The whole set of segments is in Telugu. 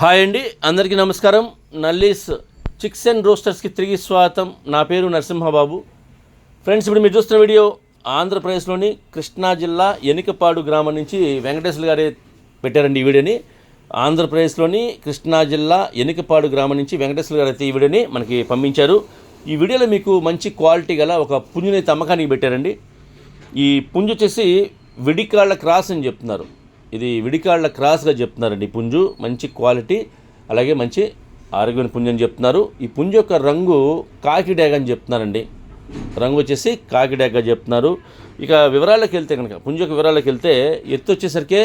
హాయ్ అండి అందరికీ నమస్కారం. నల్లీస్ చిక్స్ అండ్ రోస్టర్స్కి తిరిగి స్వాగతం. నా పేరు నరసింహబాబు. ఫ్రెండ్స్ ఇప్పుడు మీరు చూస్తున్న వీడియో ఆంధ్రప్రదేశ్లోని కృష్ణా జిల్లా ఎనికపాడు గ్రామం నుంచి వెంకటేశ్వర గారే పెట్టారండి ఈ వీడియోని. ఆంధ్రప్రదేశ్లోని కృష్ణా జిల్లా ఎనికపాడు గ్రామం నుంచి వెంకటేశ్వర గారు అయితే ఈ వీడియోని మనకి పంపించారు. ఈ వీడియోలో మీకు మంచి క్వాలిటీ గల ఒక పుంజుని అమ్మకానికి పెట్టారండి. ఈ పుంజు వచ్చేసి విడికాళ్ళ క్రాస్ అని చెప్తున్నారు. ఇది విడికాళ్ళ క్రాస్గా చెప్తున్నారండి ఈ పుంజు. మంచి క్వాలిటీ అలాగే మంచి ఆరోగ్యమైన పుంజు అని చెప్తున్నారు. ఈ పుంజు యొక్క రంగు కాకిడేగ అని చెప్తున్నారండి. రంగు వచ్చేసి కాకి చెప్తున్నారు. ఇక వివరాలకు వెళ్తే కనుక పుంజు యొక్క వివరాలకు వెళ్తే ఎత్తు వచ్చేసరికి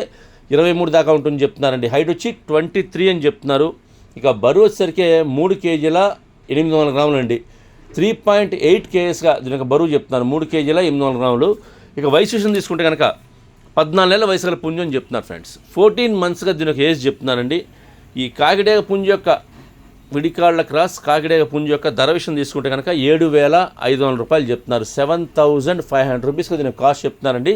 ఇరవై మూడు దాకా ఉంటుంది చెప్తున్నారండి. హైట్ వచ్చి ట్వంటీ త్రీ అని చెప్తున్నారు. ఇక బరువు వచ్చేసరికి మూడు కేజీల ఎనిమిది వందల గ్రాములు అండి. త్రీ పాయింట్ ఎయిట్ కేజెస్గా దీని యొక్క బరువు చెప్తున్నారు. మూడు కేజీల ఎనిమిది వందల గ్రాములు. ఇక వయసు తీసుకుంటే కనుక పద్నాలుగు నెలల వయసు గల పుంజు అని చెప్తున్నారు ఫ్రెండ్స్. ఫోర్టీన్ మంత్స్గా దీని ఒక ఏజ్ చెప్తున్నారండి. ఈ కాకిడేగ పుంజ యొక్క విడికాళ్ళ క్రాస్ కాకిడేగ పుంజ యొక్క ధర విషయం తీసుకుంటే కనుక ఏడు వేల ఐదు వందల రూపాయలు చెప్తున్నారు. సెవెన్ థౌజండ్ ఫైవ్ హండ్రెడ్ రూపీస్కి దీని కాస్ట్ చెప్తున్నారండి.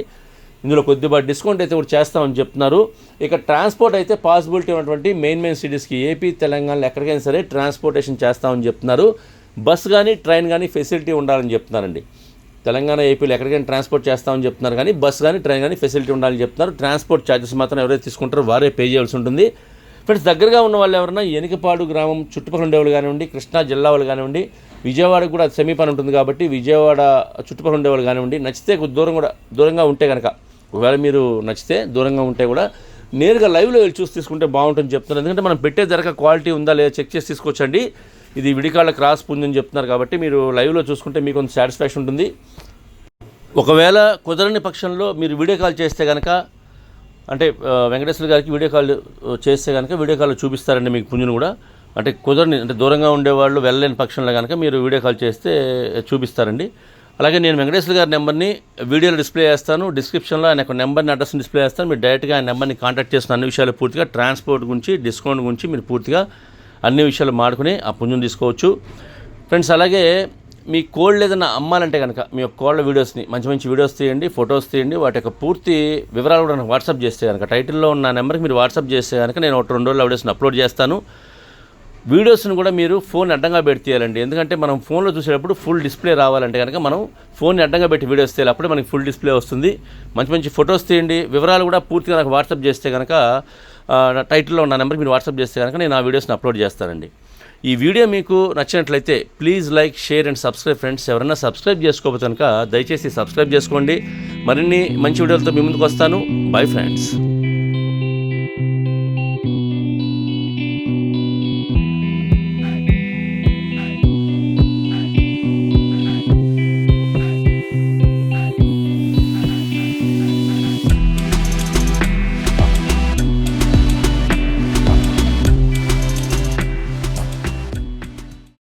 ఇందులో కొద్దిగా డిస్కౌంట్ అయితే కూడా చేస్తామని చెప్తున్నారు. ఇక ట్రాన్స్పోర్ట్ అయితే పాసిబిలిటీ ఉన్నటువంటి మెయిన్ మెయిన్ సిటీస్కి ఏపీ తెలంగాణలో ఎక్కడికైనా సరే ట్రాన్స్పోర్టేషన్ చేస్తామని చెప్తున్నారు. బస్ కానీ ట్రైన్ కానీ ఫెసిలిటీ ఉండాలని చెప్తున్నారండి. తెలంగాణ ఏపీలో ఎక్కడికైనా ట్రాన్స్పోర్ట్ చేస్తామని చెప్తున్నారు కానీ బస్ కానీ ట్రైన్ కానీ ఫెసిలిటీ ఉండాలని చెప్తున్నారు. ట్రాన్స్పోర్ట్ ఛార్జెస్ మాత్రం ఎవరైతే తీసుకుంటారో వారే పే చేయాల్సి ఉంటుంది. ఫ్రెండ్స్ దగ్గరగా ఉన్న వాళ్ళు ఎవరైనా ఎనికపాడు గ్రామం చుట్టుపక్కల ఉండేవాళ్ళు కానివ్వండి కృష్ణా జిల్లా వాళ్ళు కానివ్వండి విజయవాడకు కూడా సమీపాన్ని ఉంటుంది కాబట్టి విజయవాడ చుట్టుపక్కల ఉండేవాళ్ళు కానివ్వండి నచ్చితే దూరం కూడా దూరంగా ఉంటే కనుక ఒకవేళ మీరు నచ్చితే దూరంగా ఉంటే కూడా నేరుగా లైవ్లో వెళ్ళి చూసి తీసుకుంటే బాగుంటుంది చెప్తున్నారు. ఎందుకంటే మనం పెట్టే ధరక క్వాలిటీ ఉందా లేదా చెక్ చేసి తీసుకొచ్చండి. ఇది విడికాళ్ళ క్రాస్ పుంజని చెప్తున్నారు కాబట్టి మీరు లైవ్లో చూసుకుంటే మీకు కొంత సాటిస్ఫాక్షన్ ఉంటుంది. ఒకవేళ కుదరని పక్షంలో మీరు వీడియో కాల్ చేస్తే కనుక అంటే వెంకటేశ్వర గారికి వీడియో కాల్ చేస్తే కనుక వీడియో కాల్ చూపిస్తారండి మీకు పుంజును కూడా. అంటే కుదరని అంటే దూరంగా ఉండేవాళ్ళు వెళ్ళలేని పక్షంలో కనుక మీరు వీడియో కాల్ చేస్తే చూపిస్తారండి. అలాగే నేను వెంకటేశ్వర గారి నెంబర్ని వీడియోలో డిస్ప్లే చేస్తాను. డిస్క్రిప్షన్లో ఆయన యొక్క నెంబర్ని అడ్రస్ని డిస్ప్లే చేస్తాను. మీరు డైరెక్ట్గా ఆయన నెంబర్ని కాంటాక్ట్ చేసిన అన్ని విషయాలు పూర్తిగా ట్రాన్స్పోర్ట్ గురించి డిస్కౌంట్ గురించి మీరు పూర్తిగా అన్ని విషయాలు మాడుకుని ఆ పుణ్యం తీసుకోవచ్చు. ఫ్రెండ్స్ అలాగే మీ కోళ్ళు ఏదైనా అమ్మాలంటే కనుక మీ యొక్క కోళ్ళ వీడియోస్ని మంచి మంచి వీడియోస్ తీయండి ఫొటోస్ తీయండి వాటి యొక్క పూర్తి వివరాలు కూడా నాకు వాట్సాప్ చేస్తే కనుక టైటిల్లో ఉన్న నెంబర్కి మీరు వాట్సాప్ చేస్తే కనుక నేను ఒక రెండు రోజులు వీడియోస్ని అప్లోడ్ చేస్తాను. వీడియోస్ని కూడా మీరు ఫోన్ అడ్డంగా పెట్టి తీయాలండి. ఎందుకంటే మనం ఫోన్లో చూసేటప్పుడు ఫుల్ డిస్ప్లే రావాలంటే కనుక మనం ఫోన్ని అడ్డంగా పెట్టి వీడియోస్ తీయాలి. అప్పుడే మనకి ఫుల్ డిస్ప్లే వస్తుంది. మంచి మంచి ఫొటోస్ తీయండి. వివరాలు కూడా పూర్తిగా నాకు వాట్సాప్ చేస్తే కనుక టైటిల్లో ఉన్న నెంబర్కి మీరు వాట్సాప్ చేస్తే కనుక నేను ఆ వీడియోస్ని అప్లోడ్ చేస్తానండి. ఈ వీడియో మీకు నచ్చినట్లయితే please like share and subscribe friends. ఎవరైనా సబ్స్క్రైబ్ చేసుకోకపోతే కనుక దయచేసి సబ్స్క్రైబ్ చేసుకోండి. మరిన్ని మంచి వీడియోలతో మీ ముందుకు వస్తాను. Bye friends.